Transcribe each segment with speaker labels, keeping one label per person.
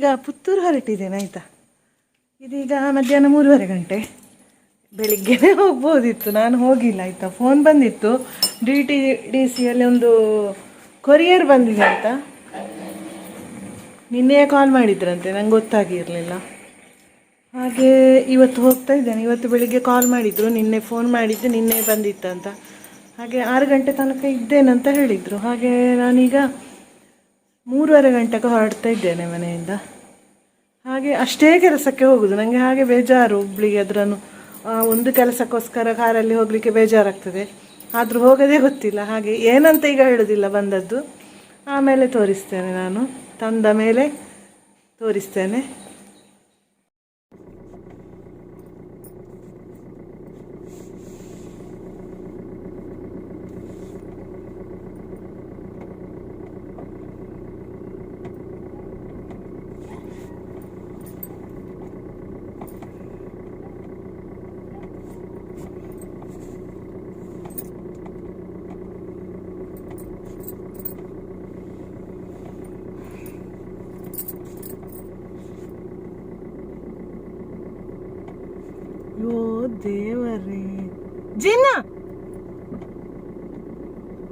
Speaker 1: ನಾನೀಗ ಪುತ್ತೂರು ಹೊರಟಿದ್ದೇನೆ, ಆಯಿತಾ? ಇದೀಗ ಮಧ್ಯಾಹ್ನ ಮೂರುವರೆ ಗಂಟೆ. ಬೆಳಿಗ್ಗೆನೇ ಹೋಗ್ಬೋದಿತ್ತು, ನಾನು ಹೋಗಿಲ್ಲ, ಆಯಿತಾ? ಫೋನ್ ಬಂದಿತ್ತು. ಡಿ ಟಿ ಡಿ ಸಿಯಲ್ಲಿ ಒಂದು ಕೊರಿಯರ್ ಬಂದಿದೆ ಅಂತ. ನಿನ್ನೆ ಕಾಲ್ ಮಾಡಿದ್ರಂತೆ, ನಂಗೆ ಗೊತ್ತಾಗಿರಲಿಲ್ಲ. ಹಾಗೆ ಇವತ್ತು ಹೋಗ್ತಾ ಇದ್ದೇನೆ. ಇವತ್ತು ಬೆಳಿಗ್ಗೆ ಕಾಲ್ ಮಾಡಿದ್ರು, ನಿನ್ನೆ ಫೋನ್ ಮಾಡಿದ್ದು, ನಿನ್ನೆ ಬಂದಿತ್ತಂತ ಹಾಗೆ ಆರು ಗಂಟೆ ತನಕ ಇದ್ದೇನಂತ ಹೇಳಿದರು. ಹಾಗೆ ನಾನೀಗ ಮೂರುವರೆ ಗಂಟೆಗೆ ಹೊರಡ್ತಾ ಇದ್ದೇನೆ ಮನೆಯಿಂದ. ಹಾಗೆ ಅಷ್ಟೇ ಕೆಲಸಕ್ಕೆ ಹೋಗುದು. ನನಗೆ ಹಾಗೆ ಬೇಜಾರು ಹುಬ್ಳಿಗೆ ಅದರನ್ನು ಒಂದು ಕೆಲಸಕ್ಕೋಸ್ಕರ ಕಾರಲ್ಲಿ ಹೋಗಲಿಕ್ಕೆ ಬೇಜಾರಾಗ್ತದೆ. ಆದರೂ ಹೋಗೋದೇ ಗೊತ್ತಿಲ್ಲ. ಹಾಗೆ ಏನಂತ ಈಗ ಹೇಳೋದಿಲ್ಲ ಬಂದದ್ದು. ಆಮೇಲೆ ತೋರಿಸ್ತೇನೆ ನಾನು. ತಂದ ಮೇಲೆ ತೋರಿಸ್ತೇನೆ. ದೇವರೇ ಜಿನ್ನ!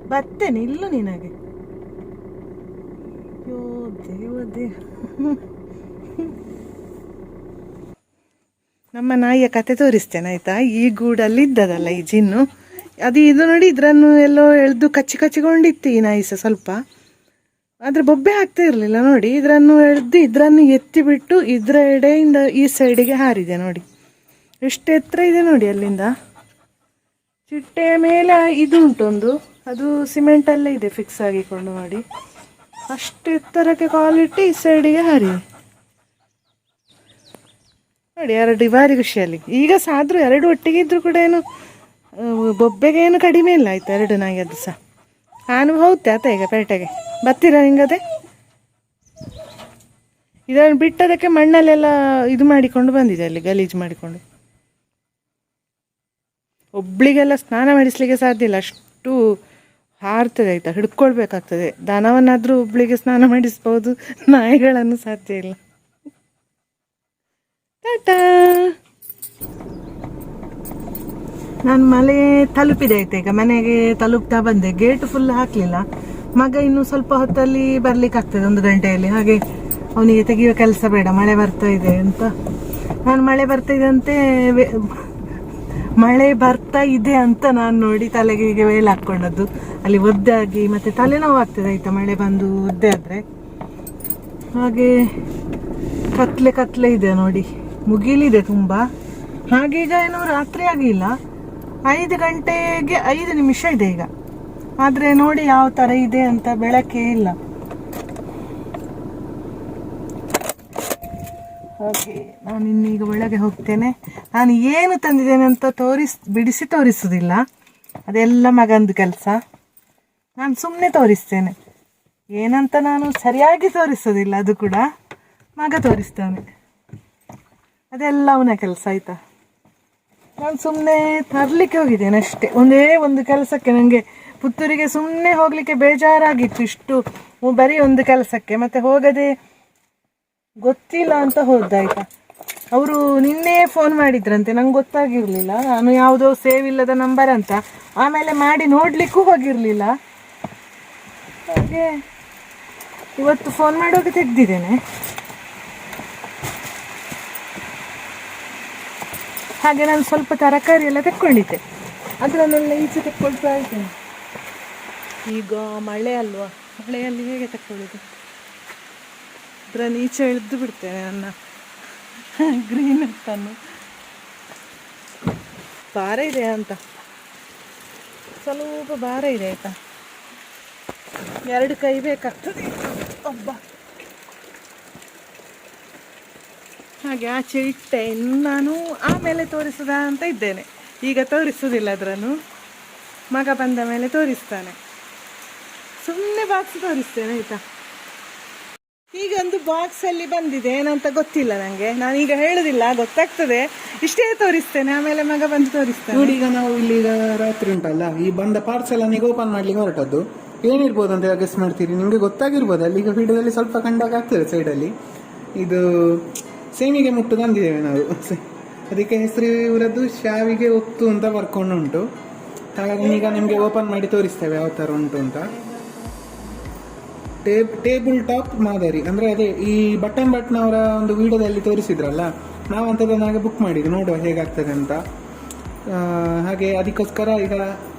Speaker 1: ಬರ್ತೇನೆ ಇಲ್ಲ ನಿನಗೆ. ಯೋ ದೇವ ದೇವ. ನಮ್ಮ ನಾಯಿಯ ಕತೆ ತೋರಿಸ್ತೇನೆ, ಆಯ್ತಾ? ಈ ಗೂಡಲ್ಲಿ ಇದ್ದದಲ್ಲ ಈ ಜಿನ್ನು. ಅದು ಇದು ನೋಡಿ ಇದರನ್ನು ಎಲ್ಲೋ ಎಳೆದು ಕಚ್ಚಿ ಕಚ್ಚಿಕೊಂಡಿತ್ತು ಈ ನಾಯಿ ಸಹ ಸ್ವಲ್ಪ. ಆದ್ರೆ ಬೊಬ್ಬೆ ಆಗ್ತಾ ಇರಲಿಲ್ಲ ನೋಡಿ. ಇದರನ್ನು ಎಳೆದು ಇದ್ರನ್ನು ಎತ್ತಿ ಬಿಟ್ಟು ಇದರ ಎಡೆಯಿಂದ ಈ ಸೈಡಿಗೆ ಹಾರಿದೆ ನೋಡಿ. ಎಷ್ಟು ಎತ್ತರ ಇದೆ ನೋಡಿ ಅಲ್ಲಿಂದ? ಚಿಟ್ಟೆಯ ಮೇಲೆ ಇದು ಉಂಟೊಂದು. ಅದು ಸಿಮೆಂಟಲ್ಲೇ ಇದೆ ಫಿಕ್ಸ್ ಆಗಿಕೊಂಡು ಮಾಡಿ ಅಷ್ಟು ಎತ್ತರಕ್ಕೆ ಕಾಲಿಟ್ಟು ಈ ಸೈಡಿಗೆ ಹರಿ. ನೋಡಿ ಎರಡು ಭಾರಿ ಖುಷಿಯಲ್ಲಿ. ಈಗ ಸಹ ಆದರೂ ಎರಡು ಒಟ್ಟಿಗೆ ಇದ್ರೂ ಕೂಡ ಏನು ಬೊಬ್ಬೆಗೆ ಏನು ಕಡಿಮೆ ಇಲ್ಲ ಆಯ್ತು ಎರಡು ನಾಯಿ ಅದು ಸಹ. ನಾನು ಆತ ಈಗ ಪೇಟೆಗೆ. ಬರ್ತೀರಾ ಹಿಂಗದೆ ಇದನ್ನು ಬಿಟ್ಟದಕ್ಕೆ ಮಣ್ಣಲ್ಲೆಲ್ಲ ಇದು ಮಾಡಿಕೊಂಡು ಬಂದಿದೆ ಅಲ್ಲಿ ಗಲೀಜು ಮಾಡಿಕೊಂಡು. ಒಬ್ಳಿಗೆಲ್ಲ ಸ್ನಾನ ಮಾಡಿಸ್ಲಿಕ್ಕೆ ಸಾಧ್ಯ ಇಲ್ಲ. ಅಷ್ಟು ಹಾರ್ತದೆ ಆಯ್ತಾ, ಹಿಡ್ಕೊಳ್ಬೇಕಾಗ್ತದೆ. ದನವನ್ನಾದರೂ ಒಬ್ಳಿಗೆ ಸ್ನಾನ ಮಾಡಿಸ್ಬೋದು, ನಾಯಿಗಳನ್ನು ಸಾಧ್ಯ ಇಲ್ಲ. ಟಾಟಾ! ನಾನು ಮನೆ ತಲುಪಿದೆ ಆಯ್ತಾ ಈಗ, ಮನೆಗೆ ತಲುಪ್ತಾ ಬಂದೆ. ಗೇಟ್ ಫುಲ್ ಹಾಕಲಿಲ್ಲ. ಮಗ ಇನ್ನು ಸ್ವಲ್ಪ ಹೊತ್ತಲ್ಲಿ ಬರ್ಲಿಕ್ಕೆ ಆಗ್ತದೆ ಒಂದು ಗಂಟೆಯಲ್ಲಿ. ಹಾಗೆ ಅವನಿಗೆ ತೆಗೆಯುವ ಕೆಲಸ ಬೇಡ, ಮಳೆ ಬರ್ತಾ ಇದೆ ಅಂತ. ನಾನು ಮಳೆ ಬರ್ತಾ ಇದೆ ಅಂತೆ ಮಳೆ ಬರ್ತಾ ಇದೆ ಅಂತ ನಾನು ನೋಡಿ ತಲೆಗೆ ಹೀಗೆ ವೇಲ್ ಹಾಕೊಂಡದ್ದು ಅಲ್ಲಿ ಒದ್ದೆ ಆಗಿ ಮತ್ತೆ ತಲೆನೋವು ಆಗ್ತದೆ ಆಯ್ತಾ? ಮಳೆ ಬಂದು ಒದ್ದೆ ಆದ್ರೆ. ಹಾಗೆ ಕತ್ಲೆ ಕತ್ಲೆ ಇದೆ ನೋಡಿ. ಮುಗಿಲಿದೆ ತುಂಬಾ. ಹಾಗೆ ಈಗ ಏನು ರಾತ್ರಿ ಆಗಿಲ್ಲ. ಐದು ಗಂಟೆಗೆ ಐದು ನಿಮಿಷ ಇದೆ ಈಗ. ಆದ್ರೆ ನೋಡಿ ಯಾವ ತರ ಇದೆ ಅಂತ ಬೆಳಕೇ ಇಲ್ಲ. ಹಾಗೆ ನಾನು ಇನ್ನೀಗ ಒಳಗೆ ಹೋಗ್ತೇನೆ. ನಾನು ಏನು ತಂದಿದ್ದೇನೆ ಅಂತ ತೋರಿಸ್, ಬಿಡಿಸಿ ತೋರಿಸೋದಿಲ್ಲ ಅದೆಲ್ಲ ಮಗಂದು ಕೆಲಸ. ನಾನು ಸುಮ್ಮನೆ ತೋರಿಸ್ತೇನೆ. ಏನಂತ ನಾನು ಸರಿಯಾಗಿ ತೋರಿಸೋದಿಲ್ಲ ಅದು ಕೂಡ ಮಗ ತೋರಿಸ್ತಾನೆ. ಅದೆಲ್ಲ ಅವನ ಕೆಲಸ, ಆಯ್ತಾ? ನಾನು ಸುಮ್ಮನೆ ತರಲಿಕ್ಕೆ ಹೋಗಿದ್ದೇನೆ ಅಷ್ಟೇ. ಒಂದೇ ಒಂದು ಕೆಲಸಕ್ಕೆ ನನಗೆ ಪುತ್ತೂರಿಗೆ ಸುಮ್ಮನೆ ಹೋಗಲಿಕ್ಕೆ ಬೇಜಾರಾಗಿತ್ತು ಇಷ್ಟು. ಬರೀ ಒಂದು ಕೆಲಸಕ್ಕೆ. ಮತ್ತೆ ಹೋಗದೆ ಗೊತ್ತಿಲ್ಲ ಅಂತ ಹೋದ್ದಾಯ್ತಾ ಅವರು ನಿನ್ನೆ ಫೋನ್ ಮಾಡಿದ್ರಂತೆ, ನಂಗೆ ಗೊತ್ತಾಗಿರಲಿಲ್ಲ. ನಾನು ಯಾವುದೋ ಸೇವ್ ಇಲ್ಲದ ನಂಬರ್ ಅಂತ. ಆಮೇಲೆ ಮಾಡಿ ನೋಡಲಿಕ್ಕೂ ಹೋಗಿರಲಿಲ್ಲ. ಹಾಗೆ ಇವತ್ತು ಫೋನ್ ಮಾಡುವಾಗ ತೆಗೆದಿದ್ದೇನೆ. ಹಾಗೆ ನಾನು ಸ್ವಲ್ಪ ತರಕಾರಿ ಎಲ್ಲ ತೆಕ್ಕೊಂಡಿದ್ದೆ. ಅದನ್ನೆಲ್ಲ ಈಚೆ ತೆಕ್ಕೊಳ್ತಾ ಇದ್ದೇನೆ. ಈಗ ಮಳೆ ಅಲ್ವಾ? ಮಳೆಯಲ್ಲಿ ಹೇಗೆ ತಕ್ಕೊಳ್ಳೋದು? ಅದರಲ್ಲಿ ಈಚೆ ಇಳಿದು ಬಿಡ್ತೇನೆ ನನ್ನ ಗ್ರೀನ್ ಅನ್ನು ಭಾರ ಇದೆ ಅಂತ. ಸ್ವಲ್ಪ ಭಾರ ಇದೆ ಆಯಿತಾ? ಎರಡು ಕೈ ಬೇಕಾಗ್ತದೆ. ಒಬ್ಬ ಹಾಗೆ ಆಚೆ ಇಟ್ಟೆ. ನಾನು ಆಮೇಲೆ ತೋರಿಸದ ಅಂತ ಇದ್ದೇನೆ. ಈಗ ತೋರಿಸೋದಿಲ್ಲ ಅದರನ್ನು. ಮಗ ಬಂದ ಮೇಲೆ ತೋರಿಸ್ತಾನೆ. ಸುಮ್ಮನೆ ಬಾಕ್ಸ್ ತೋರಿಸ್ತೇನೆ, ಆಯ್ತಾ? ಈಗ ಒಂದು ಬಾಕ್ಸ್ ಅಲ್ಲಿ ಬಂದಿದೆ. ಏನಂತ ಗೊತ್ತಿಲ್ಲ ನಂಗೆ. ನಾನು ಈಗ ಹೇಳುದಿಲ್ಲ, ಗೊತ್ತಾಗ್ತದೆ. ಇಷ್ಟೇ ತೋರಿಸ್ತೇನೆ, ಆಮೇಲೆ ಮಗ ಬಂದು ತೋರಿಸ್ತೇನೆ.
Speaker 2: ನೋಡಿ, ಈಗ ನಾವು ಇಲ್ಲಿ ಈಗ ರಾತ್ರಿ ಉಂಟಲ್ಲ, ಈ ಬಂದ ಪಾರ್ಸೆಲ್ ಅನ್ನ ಈಗ ಓಪನ್ ಮಾಡ್ಲಿಕ್ಕೆ ಹೊರಟದ್ದು. ಏನಿರ್ಬೋದು ಅಂತ ಗೆಸ್ ಮಾಡ್ತೀರಿ? ನಿಮ್ಗೆ ಗೊತ್ತಾಗಿರ್ಬೋದು. ಅಲ್ಲಿ ಈಗ ವಿಡಿಯೋದಲ್ಲಿ ಸ್ವಲ್ಪ ಕಂಡಾಗ ಆಗ್ತದೆ ಸೈಡಲ್ಲಿ ಇದು ಸೇಮಿಗೆ ಮುಟ್ಟು ತಂದಿದ್ದೇವೆ ನಾವು. ಅದಕ್ಕೆ ಹೆಸರು ಇವರದ್ದು ಶಾವಿಗೆ ಒತ್ತು ಅಂತ ಬರ್ಕೊಂಡು ಉಂಟು. ಹಾಗಾಗಿ ಈಗ ನಿಮಗೆ ಓಪನ್ ಮಾಡಿ ತೋರಿಸ್ತೇವೆ ಯಾವ ಥರ ಉಂಟು ಅಂತ. ಟೇಬ್ ಟೇಬಲ್ ಟಾಪ್ ಮಾದರಿ. ಅಂದರೆ ಅದೇ ಈ ಬಟನ್ ಅವರ ಒಂದು ವಿಡಿಯೋದಲ್ಲಿ ತೋರಿಸಿದ್ರಲ್ಲ, ನಾವು ಹಾಗೆ ಬುಕ್ ಮಾಡಿದ್ವಿ ನೋಡುವ ಹೇಗಾಗ್ತದೆ ಅಂತ. ಹಾಗೆ ಅದಕ್ಕೋಸ್ಕರ ಈಗ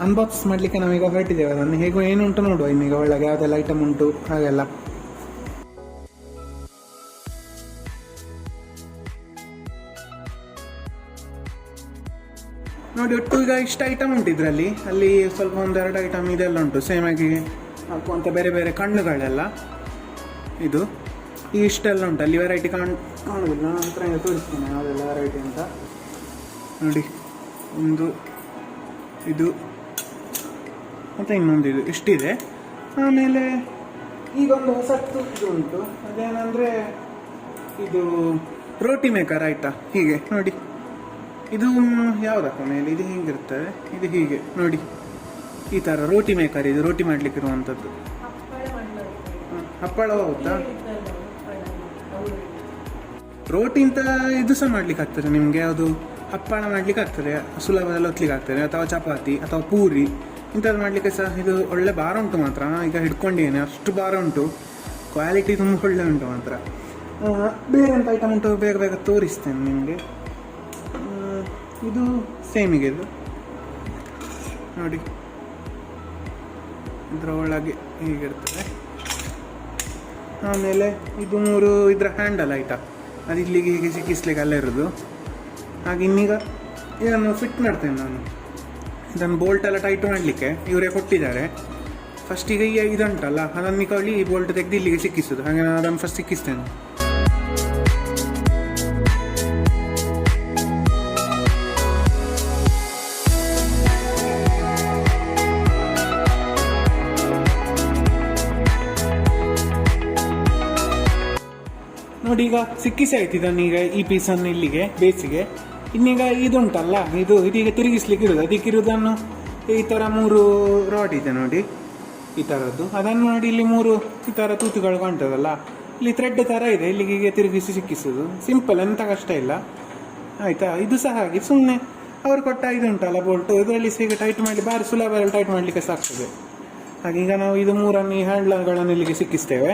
Speaker 2: ಅನ್ಬಾಕ್ಸ್ ಮಾಡ್ಲಿಕ್ಕೆ ನಾವೀಗ ಹೊರಟಿದ್ದೇವೆ. ಅದನ್ನು ಹೇಗೋ ಏನುಂಟು ನೋಡುವ ಇನ್ನೀಗ ಒಳಗೆ ಯಾವುದೆಲ್ಲ ಐಟಮ್ ಉಂಟು, ಹಾಗೆಲ್ಲ. ನೋಡಿ, ಒಟ್ಟು ಈಗ ಇಷ್ಟು ಐಟಮ್ ಉಂಟು ಇದರಲ್ಲಿ. ಅಲ್ಲಿ ಸ್ವಲ್ಪ ಒಂದೆರಡು ಐಟಮ್ ಇದೆಲ್ಲ ಉಂಟು. ಸೇಮ್ ಆಗಿ ಹಾಕುವಂಥ ಬೇರೆ ಬೇರೆ ಕಣ್ಣುಗಳೆಲ್ಲ. ಇದು. ಈ ಇಷ್ಟೆಲ್ಲ ಉಂಟು. ಅಲ್ಲಿ ವೆರೈಟಿ ಕಾಣ್, ಕಾಣುವುದಿಲ್ಲ. ನಾನು ಹತ್ರ ತೋರಿಸ್ತೇನೆ ಯಾವುದೆಲ್ಲ ವೆರೈಟಿ ಅಂತ. ನೋಡಿ. ಒಂದು, ಇದು. ಮತ್ತು ಇನ್ನೊಂದು ಇದು. ಇಷ್ಟಿದೆ. ಆಮೇಲೆ ಈಗ ಒಂದು ಹೊಸತ್ತು ಇದು ಉಂಟು. ಅದೇನಂದರೆ ಇದು ರೋಟಿ ಮೇಕರ್ ಆಯಿತಾ? ಹೀಗೆ. ನೋಡಿ. ಇದು ಯಾವುದಕ್ಕ ಮೇಲೆ ಇದು ಹೀಗಿರ್ತದೆ? ಇದು ಹೀಗೆ. ನೋಡಿ. ಈ ಥರ ರೋಟಿ ಮೇಕರ್ ಇದು ರೋಟಿ ಮಾಡ್ಲಿಕ್ಕೆ ಇರುವಂಥದ್ದು. ಹಪ್ಪಳ ರೋಟಿ ಅಂತ ಇದು ಸಹ ಮಾಡ್ಲಿಕ್ಕೆ ಆಗ್ತದೆ ನಿಮಗೆ, ಅದು ಹಪ್ಪಳ ಮಾಡ್ಲಿಕ್ಕೆ ಆಗ್ತದೆ, ಸುಲಭದಲ್ಲಿ ಒತ್ಲಿಕ್ಕೆ ಆಗ್ತದೆ, ಅಥವಾ ಚಪಾತಿ, ಅಥವಾ ಪೂರಿ, ಇಂಥದ್ದು ಮಾಡಲಿಕ್ಕೆ ಸಹ ಇದು ಒಳ್ಳೆ ಭಾರ ಉಂಟು ಮಾತ್ರ. ಈಗ ಹಿಡ್ಕೊಂಡಿದ್ದೇನೆ, ಅಷ್ಟು ಭಾರ ಉಂಟು. ಕ್ವಾಲಿಟಿ ತುಂಬ ಒಳ್ಳೆ ಉಂಟು ಮಾತ್ರ. ಬೇರೆ ಎಂತ ಐಟಮ್ ಉಂಟು ಬೇಗ ಬೇಗ ತೋರಿಸ್ತೇನೆ ನಿಮಗೆ. ಇದು ಸೇಮಿಗೆ ಇದು. ನೋಡಿ. ಇದರ ಒಳಗೆ ಹೀಗಿರ್ತದೆ. ಆಮೇಲೆ ಇದು ಮೂರು ಇದರ ಹ್ಯಾಂಡಲ್ ಐಟ ಅದು ಇಲ್ಲಿಗೆ ಹೀಗೆ ಸಿಕ್ಕಿಸ್ಲಿಕ್ಕೆ ಅಲ್ಲೇ ಇರೋದು. ಹಾಗೆ ಇನ್ನೀಗ ಇದನ್ನು ಫಿಟ್ ಮಾಡ್ತೇನೆ ನಾನು. ಇದನ್ನು ಬೋಲ್ಟ್ ಎಲ್ಲ ಟೈಟ್ ಮಾಡಲಿಕ್ಕೆ ಇವರೇ ಕೊಟ್ಟಿದ್ದಾರೆ. ಫಸ್ಟಿಗೆ ಈ ಇದುಂಟಲ್ಲ, ಅದನ್ನು ಕಳಿ ಈ ಬೋಲ್ಟ್ ತೆಗೆದು ಇಲ್ಲಿಗೆ ಸಿಕ್ಕಿಸೋದು. ಹಾಗೆ ನಾನು ಅದನ್ನು ಫಸ್ಟ್ ಸಿಕ್ಕಿಸ್ತೇನೆ. ನೋಡಿ ಈಗ ಸಿಕ್ಕಿಸಿ ಆಯ್ತು ಇದನ್ನು ಈಗ ಈ ಪೀಸನ್ನು ಇಲ್ಲಿಗೆ, ಬೇಸಿಗೆ. ಇನ್ನೀಗ ಇದುಂಟಲ್ಲ, ಇದು ಇದೀಗ ತಿರುಗಿಸ್ಲಿಕ್ಕೆ ಇರೋದು. ಅದಕ್ಕೆ ಇರೋದನ್ನು ಈ ಥರ ಮೂರು ರಾಡ್ ಇದೆ ನೋಡಿ. ಈ ಥರದ್ದು ಅದನ್ನು ನೋಡಿ ಇಲ್ಲಿ ಮೂರು ಈ ಥರ ತೂತುಗಳು ಕಾಣ್ತದಲ್ಲ. ಇಲ್ಲಿ ಥ್ರೆಡ್ ಥರ ಇದೆ, ಇಲ್ಲಿಗೆ ತಿರುಗಿಸಿ ಸಿಕ್ಕಿಸೋದು. ಸಿಂಪಲ್ ಎಂಥ ಕಷ್ಟ ಇಲ್ಲ. ಆಯ್ತಾ? ಇದು ಸಹ ಹಾಗೆ. ಸುಮ್ಮನೆ ಅವ್ರು ಕೊಟ್ಟ ಇದು ಉಂಟಲ್ಲ ಬೋಲ್ಟು ಇದರಲ್ಲಿ ಸಹ ಟೈಟ್ ಮಾಡಿ ಭಾರಿ ಸುಲಭದಲ್ಲಿ ಟೈಟ್ ಮಾಡಲಿಕ್ಕೆ ಸಾಕ್ತದೆ. ಹಾಗೆ ಈಗ ನಾವು ಇದು ಮೂರನ್ನು ಈ ಹ್ಯಾಂಡ್ಲರ್ಗಳನ್ನು ಇಲ್ಲಿಗೆ ಸಿಕ್ಕಿಸ್ತೇವೆ.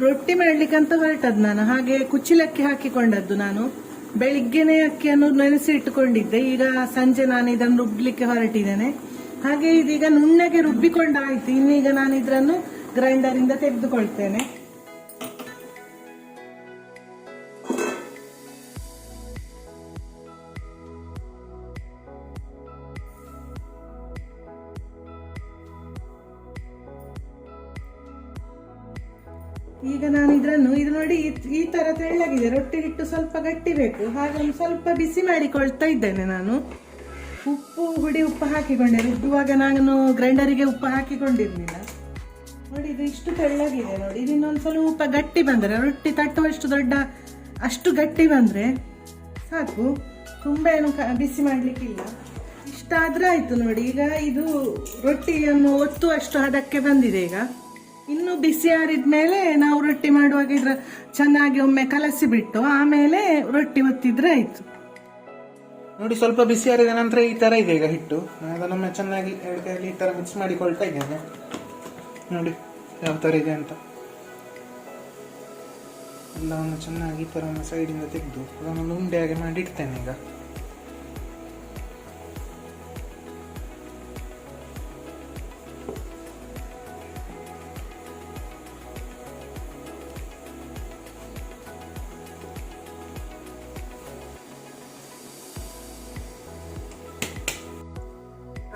Speaker 1: ರೊಟ್ಟಿ ಮಾಡ್ಲಿಕ್ಕೆ ಅಂತ ಹೊರಟದ್ದು ನಾನು. ಹಾಗೆ ಕುಚ್ಚಿಲಕ್ಕಿ ಹಾಕಿಕೊಂಡದ್ದು ನಾನು. ಬೆಳಿಗ್ಗೆನೆ ಅಕ್ಕಿಯನ್ನು ನೆನೆಸಿ ಇಟ್ಟುಕೊಂಡಿದ್ದೆ. ಈಗ ಸಂಜೆ ನಾನು ಇದನ್ನು ರುಬ್ಲಿಕ್ಕೆ ಹೊರಟಿದ್ದೇನೆ. ಹಾಗೆ ಇದೀಗ ನುಣ್ಣಗೆ ರುಬ್ಬಿಕೊಂಡಾಯ್ತು. ಇನ್ನೀಗ ನಾನು ಇದನ್ನು ಗ್ರೈಂಡರ್ ಇಂದ ತೆಗೆದುಕೊಳ್ತೇನೆ. ನೋಡಿ ಈ- ತರ ತೆಳ್ಳಗಿದೆ. ರೊಟ್ಟಿ ಹಿಟ್ಟು ಸ್ವಲ್ಪ ಗಟ್ಟಿ ಬೇಕು. ಹಾಗೆ ಒಂದು ಸ್ವಲ್ಪ ಬಿಸಿ ಮಾಡಿಕೊಳ್ತಾ ಇದ್ದೇನೆ ನಾನು. ಉಪ್ಪು, ಹುಡಿ ಉಪ್ಪು ಹಾಕಿಕೊಂಡೆ. ರುಬ್ಬುವಾಗ ನಾನು ಗ್ರೈಂಡರಿಗೆ ಉಪ್ಪು ಹಾಕಿಕೊಂಡಿರ್ಲಿಲ್ಲ. ನೋಡಿ ಇದು ಇಷ್ಟು ತೆಳ್ಳಗಿದೆ ನೋಡಿ. ಇದು ಇನ್ನೊಂದು ಸ್ವಲ್ಪ ಗಟ್ಟಿ ಬಂದರೆ, ರೊಟ್ಟಿ ತಟ್ಟುವಷ್ಟು ದೊಡ್ಡ ಅಷ್ಟು ಗಟ್ಟಿ ಬಂದರೆ ಸಾಕು. ತುಂಬ ಏನು ಬಿಸಿ ಮಾಡಲಿಕ್ಕಿಲ್ಲ. ಇಷ್ಟಾದ್ರೆ ಆಯಿತು ನೋಡಿ. ಈಗ ಇದು ರೊಟ್ಟಿಯನ್ನು ಒತ್ತುವಷ್ಟು ಹದಕ್ಕೆ ಬಂದಿದೆ ಈಗ. ಇನ್ನು ಬಿಸಿ ಆರಿದ್ಮೇಲೆ ನಾವು ರೊಟ್ಟಿ ಮಾಡುವಾಗ ಇದ್ರ ಚೆನ್ನಾಗಿ ಒಮ್ಮೆ ಕಲಸಿ ಬಿಟ್ಟು ಆಮೇಲೆ ರೊಟ್ಟಿ ಒತ್ತಿದ್ರೆ ಆಯ್ತು.
Speaker 2: ನೋಡಿ, ಸ್ವಲ್ಪ ಬಿಸಿ ಆರಿದ ನಂತರ ಈ ತರ ಇದೆ ಈಗ ಹಿಟ್ಟು. ನಾನು ಅದನ್ನೊಮ್ಮೆ ಚೆನ್ನಾಗಿ ಈ ತರ ಮಿಕ್ಸ್ ಮಾಡಿಕೊಳ್ತಾ ಇದ್ದೇನೆ. ನೋಡಿ, ಯಾವ ತರ ಇದೆ ಅಂತ. ಎಲ್ಲವನ್ನು ಚೆನ್ನಾಗಿ ಈ ತರ ಸೈಡಿಂದ ತೆಗೆದು ಅದನ್ನು ಉಂಡೆ ಹಾಗೆ ಮಾಡಿ ಇಡ್ತೇನೆ ಈಗ.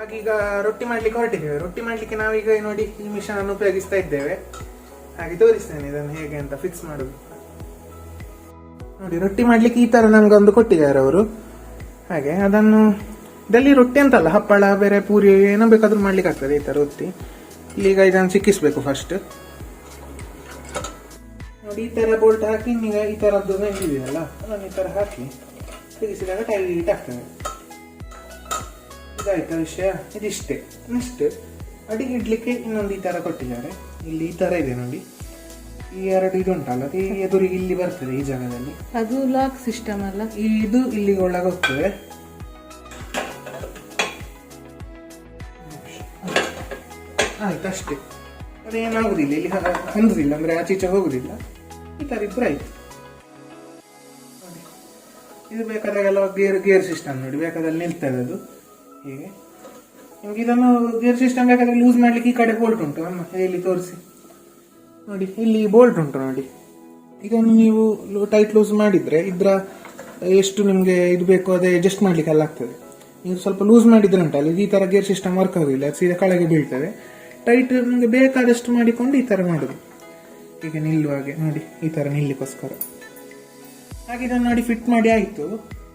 Speaker 2: ಹಾಗೀಗ ರೊಟ್ಟಿ ಮಾಡ್ಲಿಕ್ಕೆ ಹೊರಟಿದ್ದೇವೆ. ರೊಟ್ಟಿ ಮಾಡ್ಲಿಕ್ಕೆ ನಾವೀಗ ನೋಡಿ ಈ ಮಿಷನ್ ಅನ್ನು ಉಪಯೋಗಿಸ್ತಾ ಇದ್ದೇವೆ. ಹಾಗೆ ತೋರಿಸ್ತೇನೆ ಇದನ್ನು ಹೇಗೆ ಅಂತ ಫಿಕ್ಸ್ ಮಾಡುದು. ನೋಡಿ, ರೊಟ್ಟಿ ಮಾಡ್ಲಿಕ್ಕೆ ಈ ತರ ನಮ್ಗೆ ಒಂದು ಕೊಟ್ಟಿದ್ದಾರೆ ಅವರು. ಹಾಗೆ ಅದನ್ನು, ಇದರಲ್ಲಿ ರೊಟ್ಟಿ ಅಂತಲ್ಲ, ಹಪ್ಪಳ, ಬೇರೆ ಪೂರಿ, ಏನೋ ಬೇಕಾದ್ರೂ ಮಾಡ್ಲಿಕ್ಕೆ ಆಗ್ತದೆ ಈ ತರ ರೊಟ್ಟಿ. ಇಲ್ಲೀಗ ಇದನ್ನು ಸಿಕ್ಕಿಸ್ಬೇಕು ಫಸ್ಟ್ ನೋಡಿ, ಈ ತರ ಬೋಲ್ಟ್ ಹಾಕಿ, ಈಗ ಈ ತರದ್ದು ಇದೆಯಲ್ಲ ಅದನ್ನು ಈ ತರ ಹಾಕಿ ಸಿಗಿಸಿದಾಗ ಟೈಟ್ ಆಗ್ತದೆ. ಇದಾಯ್ತಾ ವಿಷಯ ಇದಿಷ್ಟೇ. ನೆಕ್ಸ್ಟ್ ಅಡಿಗೆ ಇಡ್ಲಿಕ್ಕೆ ಇನ್ನೊಂದು ಈ ತರ ಕೊಟ್ಟಿದ್ದಾರೆ. ಇಲ್ಲಿ ಈ ತರ ಇದೆ ನೋಡಿ. ಈ ಎರಡು ಇದು ಉಂಟಲ್ಲ ಎದುರು ಎದುರಿಗೆ ಇಲ್ಲಿ ಬರ್ತದೆ ಈ ಜಾಗದಲ್ಲಿ.
Speaker 1: ಅದು ಲಾಕ್ ಸಿಸ್ಟಮ್ ಅಲ್ಲ?
Speaker 2: ಇದು ಇಲ್ಲಿಗೆ ಒಳಗೆ ಹೋಗ್ತದೆ. ಆಯ್ತು ಅಷ್ಟೇ. ಅದೇನಾಗುದಿಲ್ಲ ಇಲ್ಲಿ ಹೊಂದುದಿಲ್ಲ ಅಂದ್ರೆ ಆಚೆ ಈಚೆ ಹೋಗುದಿಲ್ಲ. ಈ ತರ ಇಬ್ಬರು ಆಯ್ತು. ಇದು ಬೇಕಾದಾಗೆಲ್ಲ ಗೇರ್ ಗೇರ್ ಸಿಸ್ಟಮ್ ನೋಡಿ ಬೇಕಾದಲ್ಲಿ ನಿಲ್ತದೆ ಅದು. ಹೀಗೆ. ನಿಮ್ಗೆ ಇದನ್ನು ಗೇರ್ ಸಿಸ್ಟಮ್ ಬೇಕಾದ್ರೆ ಲೂಸ್ ಮಾಡ್ಲಿಕ್ಕೆ ಈ ಕಡೆ ಬೋಲ್ಟ್ ಉಂಟು. ಅಮ್ಮ ಇಲ್ಲಿ ತೋರಿಸಿ. ನೋಡಿ, ಇಲ್ಲಿ ಬೋಲ್ಟ್ ಉಂಟು ನೋಡಿ. ಇದನ್ನು ನೀವು ಟೈಟ್ ಲೂಸ್ ಮಾಡಿದ್ರೆ ಇದ್ರ ಎಷ್ಟು ನಿಮಗೆ ಇದು ಬೇಕು ಅದೇ ಅಡ್ಜಸ್ಟ್ ಮಾಡ್ಲಿಕ್ಕೆ ಅಲ್ಲ ಆಗ್ತದೆ. ನೀವು ಸ್ವಲ್ಪ ಲೂಸ್ ಮಾಡಿದ್ರೆ ಉಂಟಲ್ಲ ಈ ತರ ಗೇರ್ ಸಿಸ್ಟಮ್ ವರ್ಕ್ ಆಗೋದಿಲ್ಲ ಸೀದಾ ಕೆಳಗೆ ಬೀಳ್ತದೆ. ಟೈಟ್ ನಿಮಗೆ ಬೇಕಾದಷ್ಟು ಮಾಡಿಕೊಂಡು ಈ ತರ ಮಾಡುದು. ಈಗ ನಿಲ್ಲುವಾಗೆ ನೋಡಿ, ಈ ತರ ನಿಲ್ಲಿಕ್ಕೋಸ್ಕರ. ಹಾಗೆ ಇದನ್ನು ನೋಡಿ ಫಿಟ್ ಮಾಡಿ ಆಯ್ತು.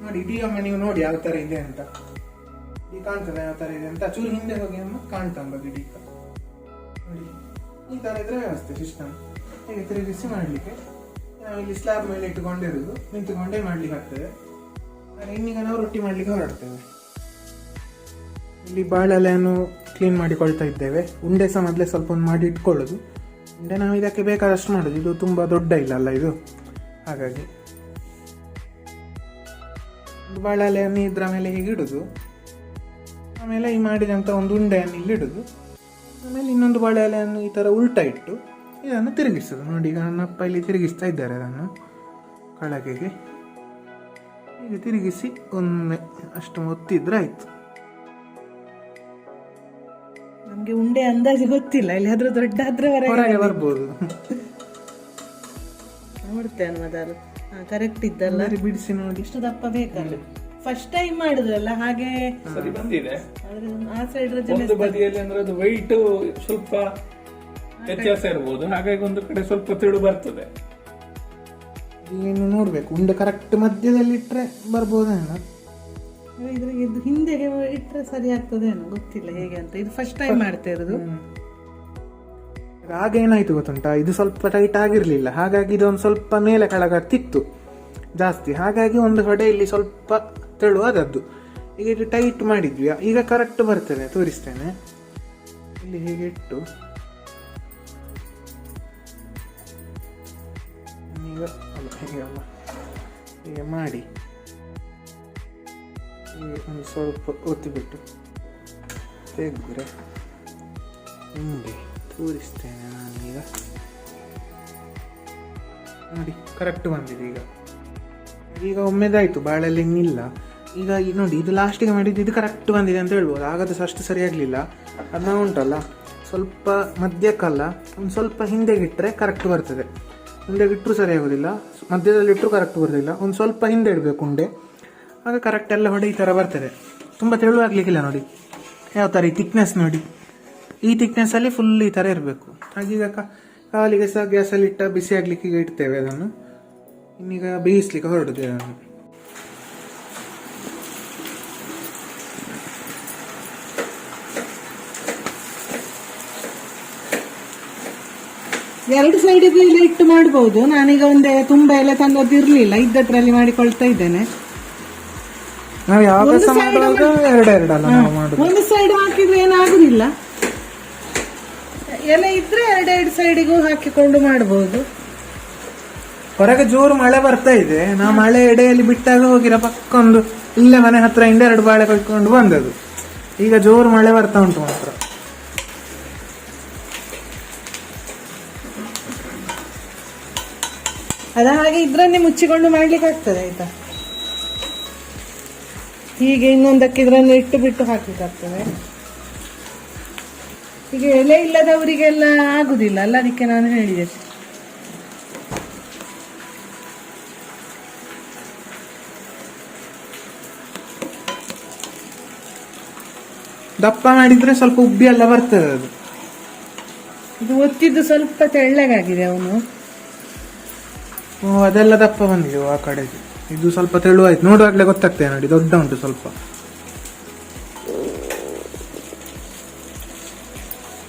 Speaker 2: ನೋಡಿ, ಇಡೀ ಒಮ್ಮೆ ನೀವು ನೋಡಿ ಯಾವ ತರ ಇದೆ ಅಂತ. ಈ ಕಾಣ್ತದೆ ಯಾವ ಥರ ಇದೆ ಅಂತ ಚೂರು ಹಿಂದೆ ಹೋಗಿ ಅಮ್ಮ ಕಾಣ್ತಂಬ ಗಿಡಿ ನೋಡಿ, ಈ ಥರ ಇದ್ರೆ ವ್ಯವಸ್ಥೆ ಸಿಸ್ಟಮ್ ಹೀಗೆ ತಿರುಗಿಸಿ ಮಾಡಲಿಕ್ಕೆ. ನಾವು ಇಲ್ಲಿ ಸ್ಲ್ಯಾಬ್ ಮೇಲೆ ಇಟ್ಟುಕೊಂಡಿರುದು, ನಿಂತುಕೊಂಡೇ ಮಾಡ್ಲಿಕ್ಕೆ ಆಗ್ತದೆ. ಇನ್ನೀಗ ನಾವು ರೊಟ್ಟಿ ಮಾಡ್ಲಿಕ್ಕೆ ಹೊರಡ್ತೇವೆ. ಇಲ್ಲಿ ಬಾಳೆಲೆಯನ್ನು ಕ್ಲೀನ್ ಮಾಡಿಕೊಳ್ತಾ ಇದ್ದೇವೆ. ಉಂಡೆ ಸಹ ಮೊದಲೇ ಸ್ವಲ್ಪ ಒಂದು ಮಾಡಿ ಇಟ್ಕೊಳ್ಳೋದು. ಉಂಡೆ ನಾವು ಇದಕ್ಕೆ ಬೇಕಾದಷ್ಟು ಮಾಡೋದು. ಇದು ತುಂಬ ದೊಡ್ಡ ಇಲ್ಲ ಅಲ್ಲ ಇದು? ಹಾಗಾಗಿ. ಬಾಳೆಲೆಯನ್ನು ಇದ್ರ ಮೇಲೆ ಹೀಗೆ ಇಡುದು. ಆಮೇಲೆ ಈ ಮಾಡಿದಂಥ ಒಂದು ಉಂಡೆಯನ್ನು ಇಲ್ಲಿ ಇಡುದು. ಆಮೇಲೆ ಇನ್ನೊಂದು ಬಾಳೆ ಎಲೆಯನ್ನು ಈ ಥರ ಉಲ್ಟಾ ಇಟ್ಟು ಇದನ್ನು ತಿರುಗಿಸೋದು. ನೋಡಿ ಈಗ ನನ್ನ ಅಪ್ಪ ಇಲ್ಲಿ ತಿರುಗಿಸ್ತಾ ಇದ್ದಾರೆ ಅದನ್ನು ಕಳಗೆಗೆ. ಈಗ ತಿರುಗಿಸಿ ಒಮ್ಮೆ ಅಷ್ಟು ಒತ್ತಿದ್ರೆ ಆಯಿತು.
Speaker 1: ನಮಗೆ ಉಂಡೆ ಅಂದಾಜು ಗೊತ್ತಿಲ್ಲ. ಇಲ್ಲಿ ಆದರೂ ದೊಡ್ಡ ಆದ್ರೆ
Speaker 2: ಹೊರಗೆ ಬರ್ಬೋದು.
Speaker 1: ನೋಡ್ತೇನೆ ಮೊದಲು ಕರೆಕ್ಟ್ ಇದ್ದಲ್ಲ.
Speaker 2: ಬಿಡಿಸಿ ನೋಡಿ.
Speaker 1: ಇಷ್ಟು ದಪ್ಪ ಬೇಕಲ್ಲ ಫಸ್ಟ್ ಟೈಮ್ ಮಾಡಿದ್ರಲ್ಲ ಹಾಗೆ
Speaker 3: ಸರಿ ಬಂದಿದೆ.
Speaker 1: ಆದ್ರೆ ಆ ಸೈಡ್
Speaker 3: ಒಂದು ಬದಿಯಲ್ಲಿ ಅಂದ್ರೆ ಅದು weight ಸ್ವಲ್ಪ ವ್ಯತ್ಯಾಸ ಇರ್ಬೋದು. ಹಾಗಾಗಿ ಒಂದು ಕಡೆ ಸ್ವಲ್ಪ ತಿಳು ಬರ್ತದೆ.
Speaker 2: ಏನು ನೋಡ್ಬೇಕು? ಉಂಡೆ ಕರೆಕ್ಟ್ ಮಧ್ಯದಲ್ಲಿ ಇಟ್ರೆ ಬರ್ಬೋದೇನೋ?
Speaker 1: ಇದ್ರಾಗ ಇದು ಹಿಂದೆಗೆ ಇಟ್ರೆ ಸರಿ ಆಗ್ತದೇನೋ? ಗೊತ್ತಿಲ್ಲ ಹೇಗೆ ಅಂತ. ಇದು ಫಸ್ಟ್ ಟೈಮ್ ಮಾಡ್ತಾ ಇರೋದು.
Speaker 2: ಆಗ ಏನಾಯ್ತು ಗೊತ್ತುಂಟಾ? ಇದು ಸ್ವಲ್ಪ ಟೈಟ್ ಆಗಿರ್ಲಿಲ್ಲ. ಹಾಗಾಗಿ ಇದೊಂದು ಸ್ವಲ್ಪ ಮೇಲೆ ಕೆಳಗಾಗ್ತಿತ್ತು ಜಾಸ್ತಿ. ಹಾಗಾಗಿ ಒಂದು ಹೊಡೆಯಲ್ಲಿ ಇಲ್ಲಿ ಸ್ವಲ್ಪ ತೆಳುವಾದದ್ದು. ಈಗ ಇದು ಟೈಟ್ ಮಾಡಿದ್ವಿ. ಈಗ ಕರೆಕ್ಟ್ ಬರ್ತೇನೆ, ತೋರಿಸ್ತೇನೆ. ಇಲ್ಲಿ ಹೀಗೆ ಇಟ್ಟು. ಈಗ ಅಲ್ಲ, ಹೀಗೆ ಹೀಗೆ ಮಾಡಿ. ಹೀಗೆ ಒಂದು ಸ್ವಲ್ಪ ಒತ್ತಿಬಿಟ್ಟು ತೆಗ್ದ್ರೆ ಹಿಂಗೆ ತೋರಿಸ್ತೇನೆ ನಾನೀಗ. ನೋಡಿ ಕರೆಕ್ಟ್ ಬಂದಿದೆ ಈಗ. ಈಗ ಒಮ್ಮೆದಾಯ್ತು ಬಾಳೆಲ್ಲ ಹಿಂಗಿಲ್ಲ ಈಗ ನೋಡಿ, ಇದು ಲಾಸ್ಟಿಗೆ ಮಾಡಿದ್ದು ಇದು ಕರೆಕ್ಟ್ ಬಂದಿದೆ ಅಂತ ಹೇಳ್ಬೋದು. ಆಗದು ಅಷ್ಟು ಸರಿಯಾಗಲಿಲ್ಲ ಅದನ್ನ ಉಂಟಲ್ಲ, ಸ್ವಲ್ಪ ಮಧ್ಯಕ್ಕಲ್ಲ, ಒಂದು ಸ್ವಲ್ಪ ಹಿಂದೆಗೆ ಇಟ್ಟರೆ ಕರೆಕ್ಟ್ ಬರ್ತದೆ. ಹಿಂದೆಗೆ ಇಟ್ಟರು ಸರಿ ಆಗೋದಿಲ್ಲ, ಮಧ್ಯದಲ್ಲಿ ಇಟ್ಟರು ಕರೆಕ್ಟ್ ಬರೋದಿಲ್ಲ. ಒಂದು ಸ್ವಲ್ಪ ಹಿಂದೆ ಇಡಬೇಕು ಉಂಡೆ. ಆಗ ಕರೆಕ್ಟ್ ಎಲ್ಲ ಹೊಡೆ ಈ ಥರ ಬರ್ತದೆ. ತುಂಬ ತೆಳು ಆಗಲಿಕ್ಕಿಲ್ಲ ನೋಡಿ. ಯಾವ ಥರ ಈ ತಿಕ್ನೆಸ್ ನೋಡಿ. ಈ ಅಲ್ಲಿ ಫುಲ್ ಈ ಥರ ಇರಬೇಕು. ಹಾಗೀಗ ಕಾಲಿಗೆ ಸಹ ಗ್ಯಾಸಲ್ಲಿ ಇಟ್ಟ ಬಿಸಿ ಆಗಲಿಕ್ಕೆ ಇಡ್ತೇವೆ ಅದನ್ನು. ಇನ್ನೀಗ ಬೇಯಿಸ್ಲಿಕ್ಕೆ ಹೊರಡುತ್ತೆ
Speaker 1: ಎರಡು ಸೈಡಿಗೂ ಇಲ್ಲಿ ಇಟ್ಟು ಮಾಡಬಹುದು ನಾನೀಗ ಒಂದೇ ತುಂಬಾ ಎಲ್ಲ ತಂದದ್ದು ಇರ್ಲಿಲ್ಲ. ಇದ್ದದ್ರಲ್ಲಿ ಮಾಡಿಕೊಳ್ತಾ ಇದ್ದೇನೆ.
Speaker 2: ನಾವು ಯಾವ
Speaker 1: ಒಂದು ಸೈಡ್ ಹಾಕಿದ್ರೆ ಏನಾಗುದಿಲ್ಲ. ಎಲೆ ಇದ್ರೆ ಎರಡೆರಡು ಸೈಡಿಗೂ ಹಾಕಿಕೊಂಡು ಮಾಡಬಹುದು
Speaker 2: ಹೊರಗೆ ಜೋರು ಮಳೆ ಬರ್ತಾ ಇದೆ. ನಾ ಮಳೆ ಎಡೆಯಲ್ಲಿ ಬಿಟ್ಟಾಗ ಹೋಗಿರ ಪಕ್ಕೊಂದು ಇಲ್ಲೇ ಮನೆ ಹತ್ರ ಹಿಂದೆರಡು ಬಾಳೆ ಕಳ್ಕೊಂಡು ಬಂದದ್ದು. ಈಗ ಜೋರು ಮಳೆ ಬರ್ತಾ ಉಂಟು ಮಾತ್ರ.
Speaker 1: ಅದ ಹಾಗೆ ಇದ್ರನ್ನೇ ಮುಚ್ಚಿಕೊಂಡು ಮಾಡ್ಲಿಕ್ಕೆ ಆಗ್ತದೆ, ಆಯ್ತಾ? ಹೀಗೆ ಇನ್ನೊಂದಕ್ಕೆ ಇದ್ರನ್ನು ಇಟ್ಟು ಬಿಟ್ಟು ಹಾಕ್ಲಿಕ್ಕಾಗ್ತದೆ ಈಗ ಎಲೆ ಇಲ್ಲದವರಿಗೆಲ್ಲ ಆಗುದಿಲ್ಲ, ಅಲ್ಲ? ಅದಕ್ಕೆ ನಾನು ಹೇಳಿದೆ.
Speaker 2: ದಪ್ಪ ಮಾಡಿದ್ರೆ ಸ್ವಲ್ಪ ಉಬ್ಬಿ ಎಲ್ಲ ಬರ್ತದೆ ಅದು.
Speaker 1: ಇದು ಒತ್ತಿದ್ದು ಸ್ವಲ್ಪ ತೆಳ್ಳಗಾಗಿದೆ ಅವನು.
Speaker 2: ಓ ಅದೆಲ್ಲ ದಪ್ಪ ಬಂದಿದೆ ಆ ಕಡೆಗೆ. ಇದು ಸ್ವಲ್ಪ ತೆಳುವಾಯ್ತು. ನೋಡುವಾಗಲೇ ಗೊತ್ತಾಗ್ತದೆ ನೋಡಿ ದೊಡ್ಡ ಉಂಟು ಸ್ವಲ್ಪ.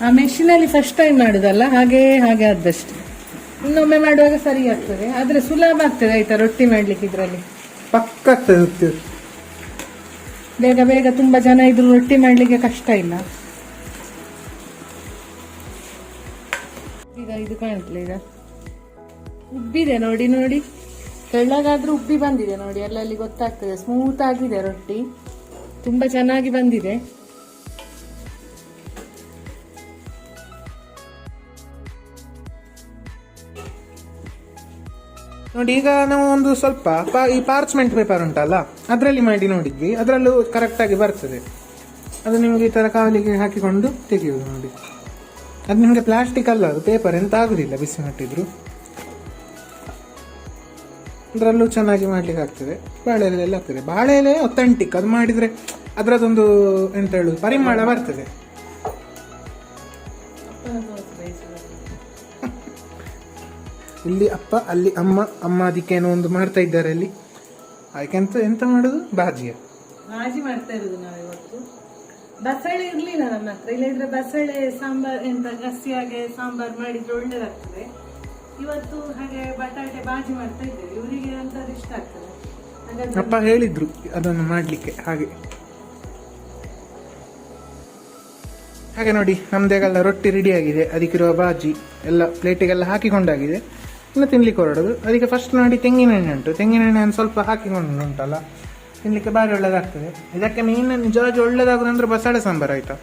Speaker 1: ಆ ಮೆಷಿನಲ್ಲಿ ಫಸ್ಟ್ ಟೈಮ್ ಮಾಡುದಲ್ಲ ಹಾಗೆ ಹಾಗೆ ಆದಷ್ಟು ಇನ್ನೊಮ್ಮೆ ಮಾಡುವಾಗ ಸರಿ ಆಗ್ತದೆ. ಆದ್ರೆ ಸುಲಭ ಆಗ್ತದೆ ಆಯ್ತಾ ರೊಟ್ಟಿ ಮಾಡ್ಲಿಕ್ಕೆ ಇದ್ರಲ್ಲಿ?
Speaker 2: ಪಕ್ಕ ಆಗ್ತದೆ.
Speaker 1: ಬೇಗ ಬೇಗ ತುಂಬಾ ಜನ ಇದ್ರು ರೊಟ್ಟಿ ಮಾಡ್ಲಿಕ್ಕೆ ಕಷ್ಟ ಇಲ್ಲ. ಈಗ ಇದು ಕಾಣುತ್ತಲ್ಲ ಈಗ. ಉಬ್ಬಿದೆ ನೋಡಿ ನೋಡಿ. ತೆಳ್ಳಗಾದ್ರೂ ಉಬ್ಬಿ ಬಂದಿದೆ ನೋಡಿ, ಅಲ್ಲಲ್ಲಿ ಗೊತ್ತಾಗ್ತದೆ. ಸ್ಮೂತ್ ಆಗಿದೆ ರೊಟ್ಟಿ. ತುಂಬಾ ಚೆನ್ನಾಗಿ ಬಂದಿದೆ.
Speaker 2: ನೋಡಿ, ಈಗ ನಾವು ಒಂದು ಸ್ವಲ್ಪ ಈ ಪಾರ್ಚ್ಮೆಂಟ್ ಪೇಪರ್ ಉಂಟಲ್ಲ, ಅದರಲ್ಲಿ ಮಾಡಿ ನೋಡಿದ್ವಿ. ಅದರಲ್ಲೂ ಕರೆಕ್ಟಾಗಿ ಬರ್ತದೆ. ಅದು ನಿಮಗೆ ಈ ಥರ ಕಾವಲಿಗೆ ಹಾಕಿಕೊಂಡು ತೆಗೆಯುವುದು ನೋಡಿ. ಅದು ನಿಮಗೆ ಪ್ಲಾಸ್ಟಿಕ್ ಅಲ್ಲ, ಅದು ಪೇಪರ್ ಎಂತ ಆಗುದಿಲ್ಲ, ಬಿಸಿ ಮಟ್ಟಿದ್ರು. ಅದರಲ್ಲೂ ಚೆನ್ನಾಗಿ ಮಾಡ್ಲಿಕ್ಕೆ ಆಗ್ತದೆ. ಬಾಳೆ ಎಲೆಯಲ್ಲಿ ಆಗ್ತದೆ. ಬಾಳೆ ಎಲೆ ಒತ್ತಂಟಿಕ್ ಅದು ಮಾಡಿದ್ರೆ ಅದರದೊಂದು ಎಂತ ಹೇಳುದು, ಪರಿಮಳ ಬರ್ತದೆ. ಇಲ್ಲಿ ಅಪ್ಪ ಅಲ್ಲಿ ಅಮ್ಮ ಅಮ್ಮ ಏನೋ ಒಂದು ಮಾಡ್ತಾ ಇದ್ದಾರೆ ಅಲ್ಲಿ. ಅದಕ್ಕೆ ಎಂತ ಮಾಡೋದು? ಬಾಜಿಯ.
Speaker 1: ಬಾಜಿ ಮಾಡ್ತಾ ಇರೋದು ನಾವು ಇವತ್ತು ಬಸಳೆ ಇರ್ಲಿಲ್ಲ ನನ್ನ ಹತ್ರ. ಇಲ್ಲದಿದ್ರೆ ಬಸಳೆ ಸಾಂಬಾರ್ ಎಂತ ಗಸಿಯಾಗೆ ಸಾಂಬಾರ್ ಮಾಡಿದ್ರೆ ಒಳ್ಳೇದಾಗ್ತದೆ. ಇವತ್ತು ಹಾಗೆ ಬಟಾಟೆ ಬಾಜಿ ಮಾಡ್ತಾ ಇದ್ದೇವೆ. ಇವರಿಗೆ ಅಂತ ಇಷ್ಟ ಆಗ್ತದೆ.
Speaker 2: ಅಪ್ಪ ಹೇಳಿದ್ರು ಅದನ್ನು ಮಾಡ್ಲಿಕ್ಕೆ. ಹಾಗೆ. ಹಾಗೆ ನೋಡಿ ನಮ್ದೇಗೆಲ್ಲ ರೊಟ್ಟಿ ರೆಡಿ ಆಗಿದೆ. ಅದಕ್ಕಿರುವ ಬಾಜಿ ಎಲ್ಲ ಪ್ಲೇಟಿಗೆಲ್ಲ ಹಾಕಿಕೊಂಡಾಗಿದೆ. ಇನ್ನು ತಿನ್ಲಿಕ್ಕೆ ಹೊರಡೋದು. ಅದಕ್ಕೆ ಫಸ್ಟ್ ನೋಡಿ ತೆಂಗಿನ ಎಣ್ಣೆ ಉಂಟು. ತೆಂಗಿನ ಎಣ್ಣೆ ಸ್ವಲ್ಪ ಹಾಕಿಕೊಂಡು ಉಂಟಲ್ಲ, ತಿನ್ಲಿಕ್ಕೆ ಭಾರಿ ಒಳ್ಳೆಯದಾಗ್ತದೆ ಇದಕ್ಕೆ ಮೇಯ್ನ್ ನಿಜವಾಗಿ ಒಳ್ಳೇದಾಗೋದು ಅಂದ್ರೆ ಬಸಳೆ ಸಾಂಬಾರು ಆಯಿತಾ?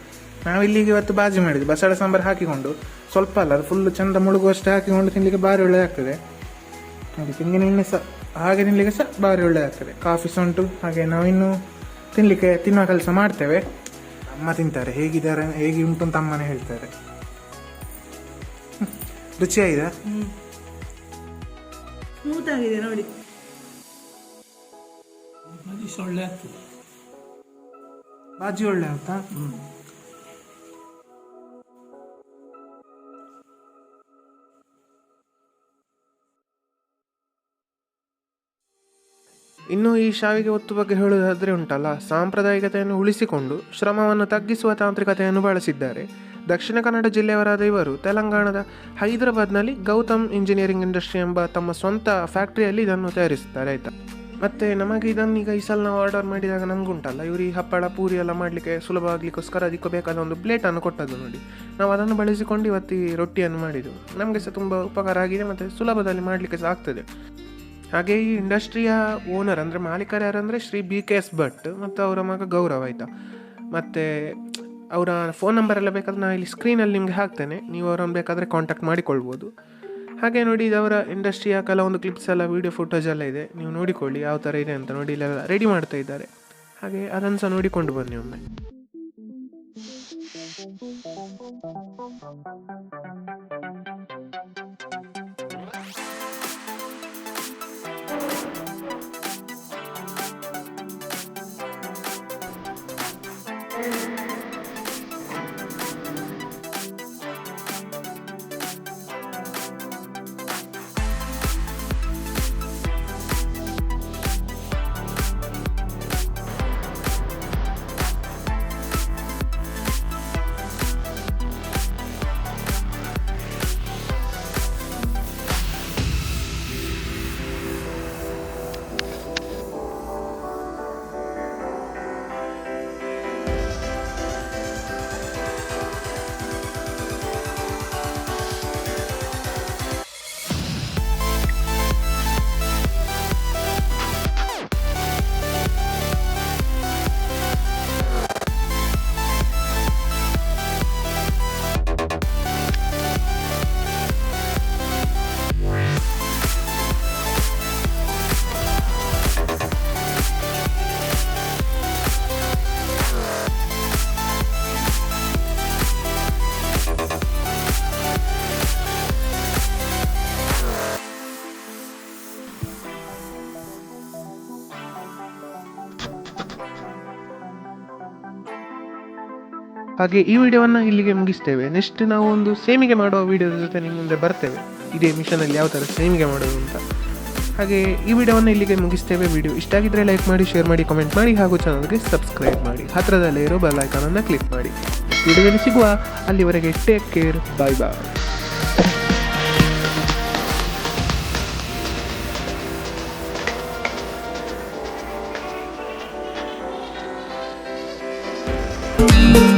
Speaker 2: ನಾವು ಇಲ್ಲಿಗೆ ಇವತ್ತು ಬಾಜಿ ಮಾಡಿದ್ವಿ ಬಸಳೆ ಸಾಂಬಾರು ಹಾಕಿಕೊಂಡು, ಸ್ವಲ್ಪ ಅಲ್ಲ, ಅದು ಫುಲ್ ಚಂದ ಮುಳುಗುವಷ್ಟು ಹಾಕಿಕೊಂಡು ತಿನ್ಲಿಕ್ಕೆ ಭಾರಿ ಒಳ್ಳೆಯದಾಗ್ತದೆ ನೋಡಿ ತೆಂಗಿನ ಎಣ್ಣೆ ಸಹ ಹಾಗೆ ತಿನ್ಲಿಕ್ಕೆ ಸಹ ಭಾರಿ ಒಳ್ಳೆಯದಾಗ್ತದೆ ಕಾಫಿ ಸಹ ಉಂಟು. ಹಾಗೆ ನಾವಿನ್ನು ತಿನ್ಲಿಕ್ಕೆ ತಿನ್ನುವ ಕೆಲಸ ಮಾಡ್ತೇವೆ. ಅಮ್ಮ ತಿಂತಾರೆ. ಹೇಗಿದ್ದಾರೆ, ಹೇಗೆ ಉಂಟು ಅಂತ ಅಮ್ಮನೇ ಹೇಳ್ತಾರೆ. ರುಚಿಯಾಗಿದೆ?
Speaker 1: ಸ್ಮೂತ್ ಆಗಿದೆ ನೋಡಿ.
Speaker 3: ಬಾಜಿ ಒಳ್ಳೆ ಆಗ್ತದೆ.
Speaker 2: ಬಾಜಿ ಒಳ್ಳೆ ಆಗ್ತಾ ಇನ್ನು ಈ ಶಾವಿಗೆ ಒತ್ತು ಬಗ್ಗೆ ಹೇಳುವುದಾದರೆ ಉಂಟಲ್ಲ ಸಾಂಪ್ರದಾಯಿಕತೆಯನ್ನು ಉಳಿಸಿಕೊಂಡು ಶ್ರಮವನ್ನು ತಗ್ಗಿಸುವ ತಾಂತ್ರಿಕತೆಯನ್ನು ಬಳಸಿದ್ದಾರೆ. ದಕ್ಷಿಣ ಕನ್ನಡ ಜಿಲ್ಲೆಯವರಾದ ಇವರು ತೆಲಂಗಾಣದ ಹೈದರಾಬಾದ್ನಲ್ಲಿ ಗೌತಮ್ ಇಂಜಿನಿಯರಿಂಗ್ ಇಂಡಸ್ಟ್ರಿ ಎಂಬ ತಮ್ಮ ಸ್ವಂತ ಫ್ಯಾಕ್ಟ್ರಿಯಲ್ಲಿ ಇದನ್ನು ತಯಾರಿಸುತ್ತಾರೆ, ಆಯ್ತಾ? ಮತ್ತೆ ನಮಗೆ ಇದನ್ನು ಈಗ ಈ ಸಲ ನಾವು ಆರ್ಡರ್ ಮಾಡಿದಾಗ ನಮ್ಗೆ ಉಂಟಲ್ಲ ಇವರು ಈ ಹಪ್ಪಳ, ಪೂರಿ ಎಲ್ಲ ಮಾಡಲಿಕ್ಕೆ ಸುಲಭವಾಗ್ಲಿಕ್ಕೋಸ್ಕರ ಅದಕ್ಕೆ ಬೇಕಾದ ಒಂದು ಪ್ಲೇಟನ್ನು ಕೊಟ್ಟದ್ದು ನೋಡಿ. ನಾವು ಅದನ್ನು ಬಳಸಿಕೊಂಡು ಇವತ್ತು ಈ ರೊಟ್ಟಿಯನ್ನು ಮಾಡಿದ್ದು. ನಮಗೆ ಸಹ ತುಂಬ ಉಪಕಾರ ಆಗಿದೆ ಮತ್ತು ಸುಲಭದಲ್ಲಿ ಮಾಡಲಿಕ್ಕೆ ಸಹ ಆಗ್ತದೆ. ಹಾಗೆ ಈ ಇಂಡಸ್ಟ್ರಿಯ ಓನರ್ ಅಂದರೆ ಮಾಲೀಕರು ಯಾರಂದರೆ Shri B K S Bhat ಮತ್ತು ಅವರ ಮಗ ಗೌರವ್, ಆಯಿತಾ? ಮತ್ತು ಅವರ ಫೋನ್ ನಂಬರ್ ಎಲ್ಲ ಬೇಕಾದ್ರೆ ನಾನು ಇಲ್ಲಿ ಸ್ಕ್ರೀನಲ್ಲಿ ನಿಮಗೆ ಹಾಕ್ತೇನೆ. ನೀವು ಅವರನ್ನು ಬೇಕಾದರೆ ಕಾಂಟ್ಯಾಕ್ಟ್ ಮಾಡಿಕೊಳ್ಬೋದು. ಹಾಗೆ ನೋಡಿ ಇದು ಅವರ ಇಂಡಸ್ಟ್ರಿಯ ಕೆಲವೊಂದು ಕ್ಲಿಪ್ಸ್ ಎಲ್ಲ ವೀಡಿಯೋ ಫೋಟೋಸ್ ಎಲ್ಲ ಇದೆ. ನೀವು ನೋಡಿಕೊಳ್ಳಿ ಯಾವ ಥರ ಇದೆ ಅಂತ ನೋಡಿ ಇಲ್ಲೆಲ್ಲ ರೆಡಿ ಮಾಡ್ತಾ ಇದ್ದಾರೆ. ಹಾಗೆ ಅದನ್ನು ಸಹ ನೋಡಿಕೊಂಡು ಬನ್ನಿ ಒಮ್ಮೆ. ಹಾಗೆ ಈ ವಿಡಿಯೋವನ್ನು ಇಲ್ಲಿಗೆ ಮುಗಿಸ್ತೇವೆ. ನೆಕ್ಸ್ಟ್ ನಾವು ಒಂದು ಸೇಮಿಗೆ ಮಾಡುವ ವಿಡಿಯೋದ ಜೊತೆ ನಿಮ್ಮ ಮುಂದೆ ಬರ್ತೇವೆ. ಇದೇ ಮಿಷನಲ್ಲಿ ಯಾವ ಥರ ಸೇಮಿಗೆ ಮಾಡೋದು ಅಂತ. ಹಾಗೆ ಈ ವಿಡಿಯೋವನ್ನು ಇಲ್ಲಿಗೆ ಮುಗಿಸ್ತೇವೆ. ವಿಡಿಯೋ ಇಷ್ಟ ಆಗಿದ್ರೆ ಲೈಕ್ ಮಾಡಿ ಶೇರ್ ಮಾಡಿ ಕಮೆಂಟ್ ಮಾಡಿ ಹಾಗೂ ಚಾನಲ್ಗೆ ಸಬ್ಸ್ಕ್ರೈಬ್ ಮಾಡಿ. ಹತ್ತಿರದಲ್ಲೇ ಇರೋ ಬೆಲ್ ಐಕಾನನ್ನು ಕ್ಲಿಕ್ ಮಾಡಿ. ವಿಡಿಯೋದಲ್ಲಿ ಸಿಗುವ. ಅಲ್ಲಿವರೆಗೆ ಟೇಕ್ ಕೇರ್ ಬಾಯ್ ಬಾಯ್